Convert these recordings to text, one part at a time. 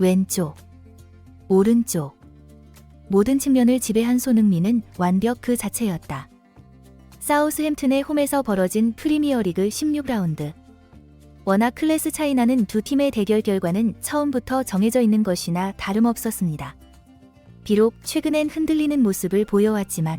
왼쪽, 오른쪽. 모든 측면을 지배한 손흥민은 완벽 그 자체였다. 사우스햄튼의 홈에서 벌어진 프리미어리그 16라운드. 워낙 클래스 차이 나는 두 팀의 대결 결과는 처음부터 정해져 있는 것이나 다름없었습니다. 비록 최근엔 흔들리는 모습을 보여왔지만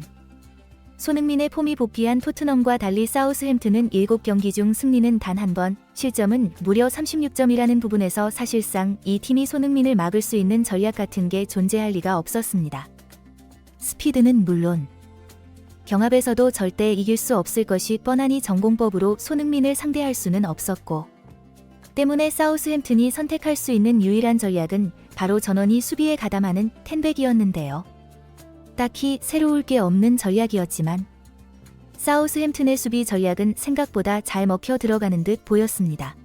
손흥민의 폼이 복귀한 토트넘과 달리 사우스햄튼은 7경기 중 승리는 단 한 번, 실점은 무려 36점이라는 부분에서 사실상 이 팀이 손흥민을 막을 수 있는 전략 같은 게 존재할 리가 없었습니다. 스피드는 물론 경합에서도 절대 이길 수 없을 것이 뻔하니 전공법으로 손흥민을 상대할 수는 없었고 때문에 사우스햄튼이 선택할 수 있는 유일한 전략은 바로 전원이 수비에 가담하는 텐백이었는데요. 딱히 새로울 게 없는 전략이었지만 사우스햄튼의 수비 전략은 생각보다 잘 먹혀 들어가는 듯 보였습니다.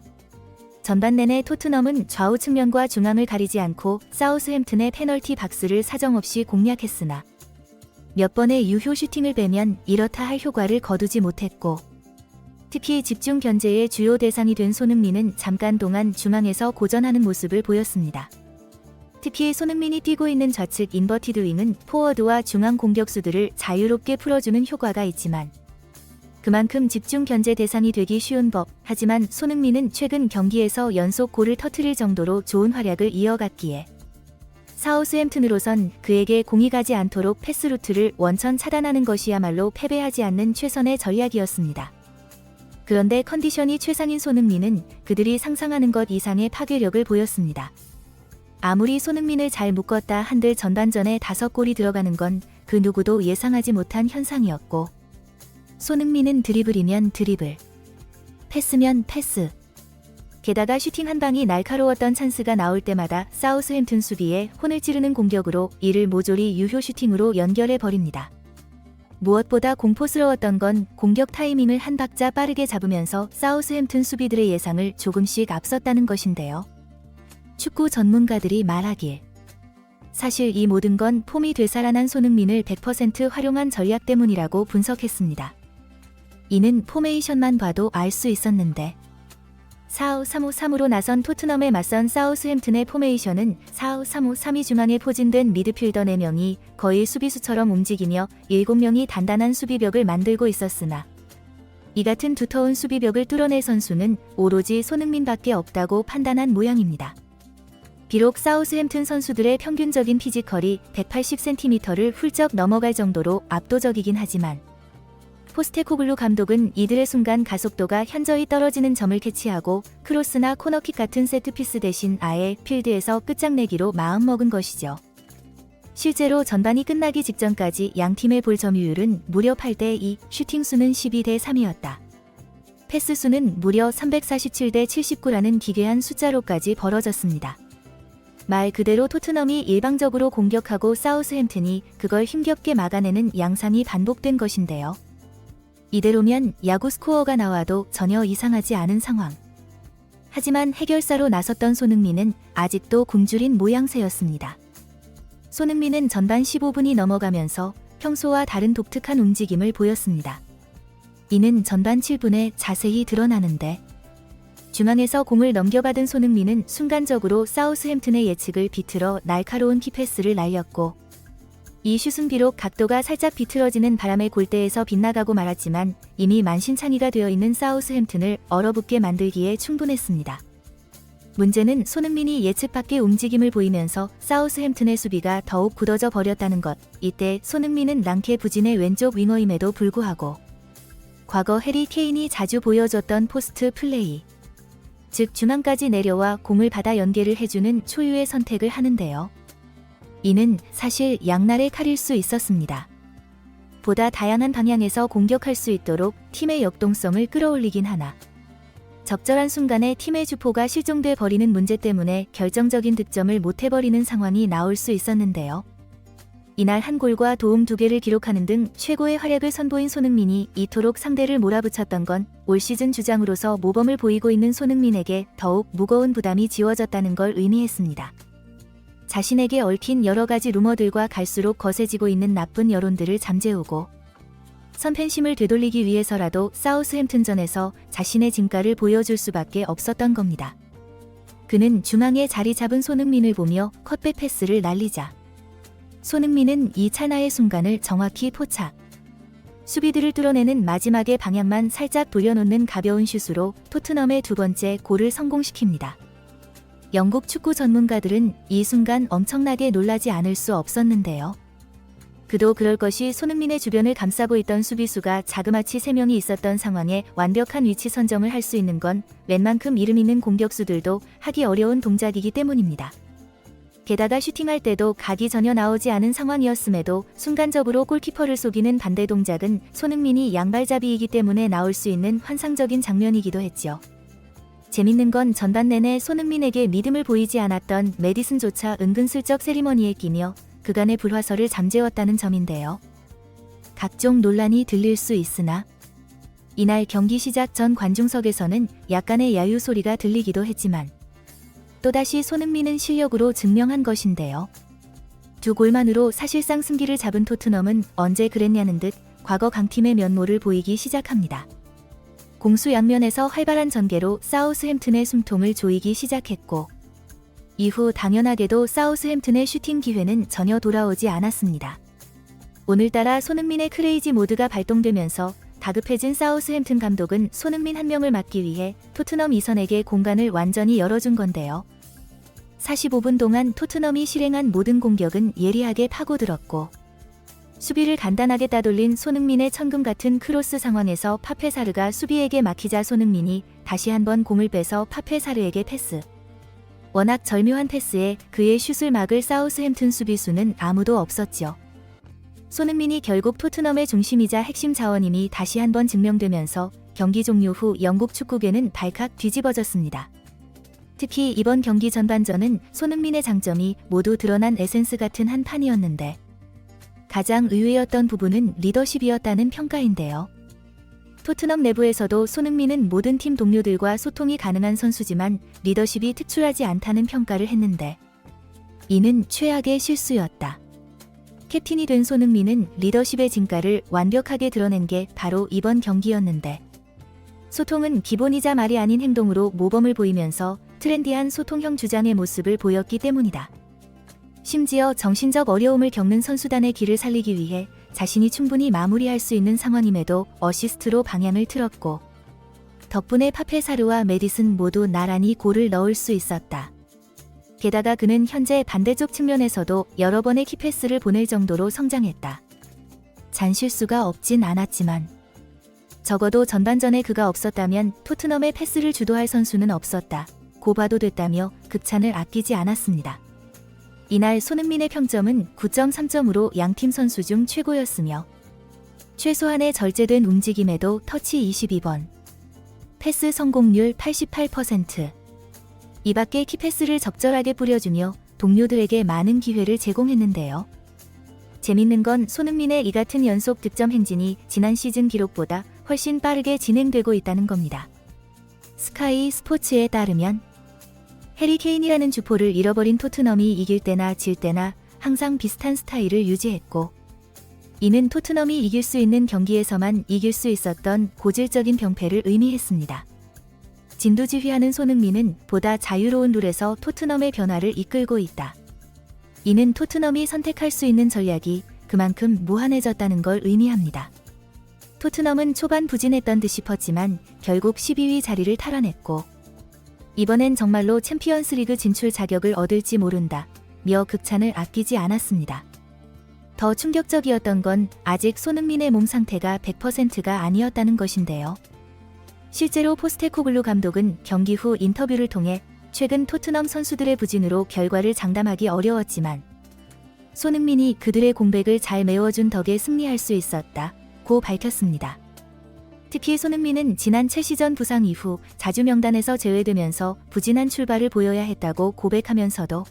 전반 내내 토트넘은 좌우 측면과 중앙을 가리지 않고 사우스햄튼의 페널티 박스를 사정없이 공략했으나 몇 번의 유효 슈팅을 빼면 이렇다 할 효과를 거두지 못했고 특히 집중 견제의 주요 대상이 된 손흥민은 잠깐 동안 중앙에서 고전하는 모습을 보였습니다. 특히 손흥민이 뛰고 있는 좌측 인버티드 윙은 포워드와 중앙 공격수들을 자유롭게 풀어주는 효과가 있지만 그만큼 집중 견제 대상이 되기 쉬운 법. 하지만 손흥민은 최근 경기에서 연속 골을 터트릴 정도로 좋은 활약을 이어갔기에 사우스햄튼으로선 그에게 공이 가지 않도록 패스 루트를 원천 차단하는 것이야말로 패배하지 않는 최선의 전략이었습니다. 그런데 컨디션이 최상인 손흥민은 그들이 상상하는 것 이상의 파괴력을 보였습니다. 아무리 손흥민을 잘 묶었다 한들 전반전에 다섯 골이 들어가는 건 그 누구도 예상하지 못한 현상이었고 손흥민은 드리블이면 드리블, 패스면 패스. 게다가 슈팅 한 방이 날카로웠던 찬스가 나올 때마다 사우스햄튼 수비에 혼을 찌르는 공격으로 이를 모조리 유효 슈팅으로 연결해 버립니다. 무엇보다 공포스러웠던 건 공격 타이밍을 한 박자 빠르게 잡으면서 사우스햄튼 수비들의 예상을 조금씩 앞섰다는 것인데요. 축구 전문가들이 말하길. 사실 이 모든 건 폼이 되살아난 손흥민을 100% 활용한 전략 때문이라고 분석했습니다. 이는 포메이션만 봐도 알 수 있었는데 4-5-3-5-3으로 나선 토트넘에 맞선 사우스햄튼의 포메이션은 4-5-3-5-3이 중앙에 포진된 미드필더 4명이 거의 수비수처럼 움직이며 7명이 단단한 수비벽을 만들고 있었으나 이 같은 두터운 수비벽을 뚫어낼 선수는 오로지 손흥민밖에 없다고 판단한 모양입니다. 비록 사우스햄튼 선수들의 평균적인 피지컬이 180cm를 훌쩍 넘어갈 정도로 압도적이긴 하지만 포스테코글루 감독은 이들의 순간 가속도가 현저히 떨어지는 점을 캐치하고 크로스나 코너킥 같은 세트피스 대신 아예 필드에서 끝장내기로 마음먹은 것이죠. 실제로 전반이 끝나기 직전까지 양 팀의 볼 점유율은 무려 8대 2, 슈팅 수는 12대 3이었다. 패스 수는 무려 347대 79라는 기괴한 숫자로까지 벌어졌습니다. 말 그대로 토트넘이 일방적으로 공격하고 사우스햄튼이 그걸 힘겹게 막아내는 양상이 반복된 것인데요. 이대로면 야구 스코어가 나와도 전혀 이상하지 않은 상황. 하지만 해결사로 나섰던 손흥민은 아직도 굶주린 모양새였습니다. 손흥민은 전반 15분이 넘어가면서 평소와 다른 독특한 움직임을 보였습니다. 이는 전반 7분에 자세히 드러나는데 중앙에서 공을 넘겨받은 손흥민은 순간적으로 사우스햄튼의 예측을 비틀어 날카로운 키패스를 날렸고 이 슛은 비록 각도가 살짝 비틀어지는 바람의 골대에서 빗나가고 말았지만 이미 만신창이가 되어 있는 사우스햄튼을 얼어붙게 만들기에 충분했습니다. 문제는 손흥민이 예측 밖의 움직임을 보이면서 사우스햄튼의 수비가 더욱 굳어져 버렸다는 것. 이때 손흥민은 랑케 부진의 왼쪽 윙어임에도 불구하고 과거 해리 케인이 자주 보여줬던 포스트 플레이. 즉 중앙까지 내려와 공을 받아 연계를 해주는 초유의 선택을 하는데요. 이는 사실 양날의 칼일 수 있었습니다. 보다 다양한 방향에서 공격할 수 있도록 팀의 역동성을 끌어올리긴 하나. 적절한 순간에 팀의 주포가 실종돼 버리는 문제 때문에 결정적인 득점을 못 해버리는 상황이 나올 수 있었는데요. 이날 한 골과 도움 두 개를 기록하는 등 최고의 활약을 선보인 손흥민이 이토록 상대를 몰아붙였던 건 올 시즌 주장으로서 모범을 보이고 있는 손흥민에게 더욱 무거운 부담이 지워졌다는 걸 의미했습니다. 자신에게 얽힌 여러 가지 루머들과 갈수록 거세지고 있는 나쁜 여론들을 잠재우고 선팬심을 되돌리기 위해서라도 사우스햄튼전에서 자신의 진가를 보여줄 수밖에 없었던 겁니다. 그는 중앙에 자리 잡은 손흥민을 보며 컷백 패스를 날리자 손흥민은 이 찰나의 순간을 정확히 포착. 수비들을 뚫어내는 마지막의 방향만 살짝 돌려놓는 가벼운 슛으로 토트넘의 두 번째 골을 성공시킵니다. 영국 축구 전문가들은 이 순간 엄청나게 놀라지 않을 수 없었는데요. 그도 그럴 것이 손흥민의 주변을 감싸고 있던 수비수가 자그마치 3명이 있었던 상황에 완벽한 위치 선정을 할 수 있는 건 웬만큼 이름 있는 공격수들도 하기 어려운 동작이기 때문입니다. 게다가 슈팅할 때도 각이 전혀 나오지 않은 상황이었음에도 순간적으로 골키퍼를 속이는 반대 동작은 손흥민이 양발잡이이기 때문에 나올 수 있는 환상적인 장면이기도 했죠. 재밌는 건 전반 내내 손흥민에게 믿음을 보이지 않았던 메디슨조차 은근슬쩍 세리머니에 끼며 그간의 불화설을 잠재웠다는 점인데요. 각종 논란이 들릴 수 있으나 이날 경기 시작 전 관중석에서는 약간의 야유 소리가 들리기도 했지만 또다시 손흥민은 실력으로 증명한 것인데요. 두 골만으로 사실상 승기를 잡은 토트넘은 언제 그랬냐는 듯 과거 강팀의 면모를 보이기 시작합니다. 공수 양면에서 활발한 전개로 사우스햄튼의 숨통을 조이기 시작했고 이후 당연하게도 사우스햄튼의 슈팅 기회는 전혀 돌아오지 않았습니다. 오늘따라 손흥민의 크레이지 모드가 발동되면서 다급해진 사우스햄튼 감독은 손흥민 한 명을 막기 위해 토트넘 이선에게 공간을 완전히 열어준 건데요. 45분 동안 토트넘이 실행한 모든 공격은 예리하게 파고들었고 수비를 간단하게 따돌린 손흥민의 천금 같은 크로스 상황에서 파페사르가 수비에게 막히자 손흥민이 다시 한번 공을 빼서 파페사르에게 패스. 워낙 절묘한 패스에 그의 슛을 막을 사우스햄튼 수비수는 아무도 없었죠. 손흥민이 결국 토트넘의 중심이자 핵심 자원임이 다시 한번 증명되면서 경기 종료 후 영국 축구계는 발칵 뒤집어졌습니다. 특히 이번 경기 전반전은 손흥민의 장점이 모두 드러난 에센스 같은 한 판이었는데 가장 의외였던 부분은 리더십이었다는 평가인데요. 토트넘 내부에서도 손흥민은 모든 팀 동료들과 소통이 가능한 선수지만 리더십이 특출하지 않다는 평가를 했는데 이는 최악의 실수였다. 캡틴이 된 손흥민은 리더십의 진가를 완벽하게 드러낸 게 바로 이번 경기였는데 소통은 기본이자 말이 아닌 행동으로 모범을 보이면서 트렌디한 소통형 주장의 모습을 보였기 때문이다. 심지어 정신적 어려움을 겪는 선수단의 길을 살리기 위해 자신이 충분히 마무리할 수 있는 상황임에도 어시스트로 방향을 틀었고 덕분에 파페사르와 메디슨 모두 나란히 골을 넣을 수 있었다. 게다가 그는 현재 반대쪽 측면에서도 여러 번의 키패스를 보낼 정도로 성장했다. 잔실수가 없진 않았지만 적어도 전반전에 그가 없었다면 토트넘의 패스를 주도할 선수는 없었다. 고봐도 됐다며 극찬을 아끼지 않았습니다. 이날 손흥민의 평점은 9.3점으로 양팀 선수 중 최고였으며 최소한의 절제된 움직임에도 터치 22번, 패스 성공률 88%, 이 밖에 키패스를 적절하게 뿌려주며 동료들에게 많은 기회를 제공했는데요. 재밌는 건 손흥민의 이 같은 연속 득점 행진이 지난 시즌 기록보다 훨씬 빠르게 진행되고 있다는 겁니다. 스카이 스포츠에 따르면 해리 케인이라는 주포를 잃어버린 토트넘이 이길 때나 질 때나 항상 비슷한 스타일을 유지했고 이는 토트넘이 이길 수 있는 경기에서만 이길 수 있었던 고질적인 병폐를 의미했습니다. 진두지휘하는 손흥민은 보다 자유로운 룰에서 토트넘의 변화를 이끌고 있다. 이는 토트넘이 선택할 수 있는 전략이 그만큼 무한해졌다는 걸 의미합니다. 토트넘은 초반 부진했던 듯 싶었지만 결국 12위 자리를 탈환했고 이번엔 정말로 챔피언스 리그 진출 자격을 얻을지 모른다. 며 극찬을 아끼지 않았습니다. 더 충격적이었던 건 아직 손흥민의 몸 상태가 100%가 아니었다는 것인데요. 실제로 포스테코글루 감독은 경기 후 인터뷰를 통해 최근 토트넘 선수들의 부진으로 결과를 장담하기 어려웠지만 손흥민이 그들의 공백을 잘 메워준 덕에 승리할 수 있었다. 고 밝혔습니다. 특히 손흥민은 지난 첼시전 부상 이후 자주 명단에서 제외되면서 부진한 출발을 보여야 했다고 고백하면서도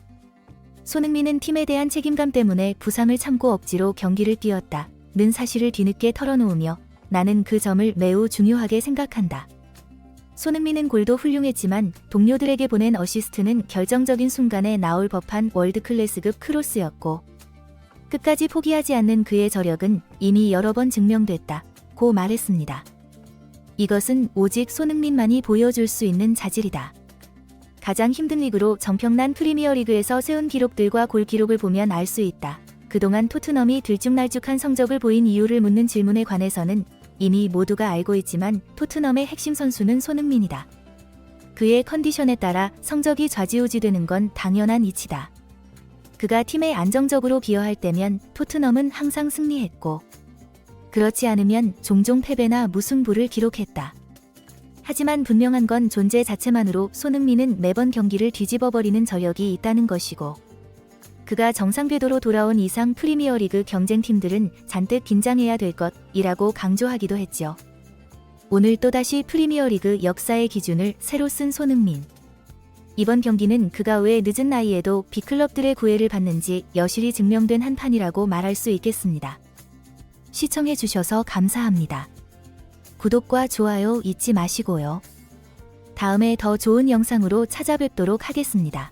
손흥민은 팀에 대한 책임감 때문에 부상을 참고 억지로 경기를 뛰었다. 는 사실을 뒤늦게 털어놓으며 나는 그 점을 매우 중요하게 생각한다. 손흥민은 골도 훌륭했지만 동료들에게 보낸 어시스트는 결정적인 순간에 나올 법한 월드클래스급 크로스였고 끝까지 포기하지 않는 그의 저력은 이미 여러 번 증명됐다. 고 말했습니다. 이것은 오직 손흥민만이 보여줄 수 있는 자질이다. 가장 힘든 리그로 정평난 프리미어리그에서 세운 기록들과 골 기록을 보면 알 수 있다. 그동안 토트넘이 들쭉날쭉한 성적을 보인 이유를 묻는 질문에 관해서는 이미 모두가 알고 있지만 토트넘의 핵심 선수는 손흥민이다. 그의 컨디션에 따라 성적이 좌지우지되는 건 당연한 이치다. 그가 팀에 안정적으로 기여할 때면 토트넘은 항상 승리했고 그렇지 않으면 종종 패배나 무승부를 기록했다. 하지만 분명한 건 존재 자체만으로 손흥민은 매번 경기를 뒤집어버리는 저력이 있다는 것이고 그가 정상 궤도로 돌아온 이상 프리미어리그 경쟁팀들은 잔뜩 긴장해야 될 것이라고 강조하기도 했죠. 오늘 또다시 프리미어리그 역사의 기준을 새로 쓴 손흥민. 이번 경기는 그가 왜 늦은 나이에도 빅클럽들의 구애를 받는지 여실히 증명된 한 판이라고 말할 수 있겠습니다. 시청해주셔서 감사합니다. 구독과 좋아요 잊지 마시고요. 다음에 더 좋은 영상으로 찾아뵙도록 하겠습니다.